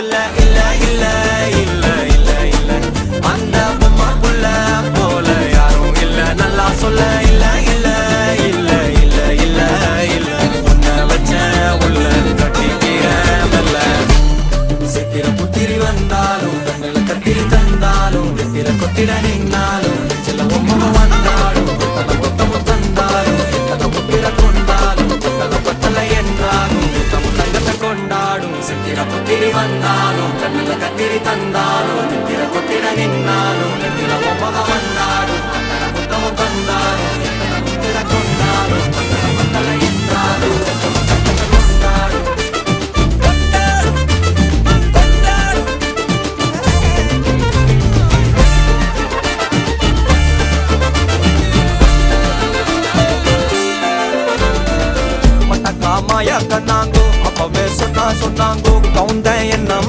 இல்ல இல்ல இல்ல இல்ல இல்ல இல்ல. அந்த பொம்மா புள்ள போல யாரும் இல்ல. நல்லா சொல்ல இல்ல இல்ல இல்ல இல்ல இல்ல இல்ல. உன்னை வச்ச உள்ள கட்டிக்கிற மெல்ல. சித்திர புத்திரி வந்தாலும் கண்ணில் கத்திரி தந்தாலும் வெத்திர கொத்திட நின்னாலும். கொண்டாடும் சித்திர கொத்திரி வந்தாலும் கண்ணுல கத்திரி தந்தாலும் வெத்திர கொத்திட நின்னாலும் வெத்திர ஒப்பக வந்தாலும். மட்டக்கா மாயா கண்ணாங்கோ. அப்பவே சொன்னா சொன்னாங்கோ. கவுந்தேன் என்ன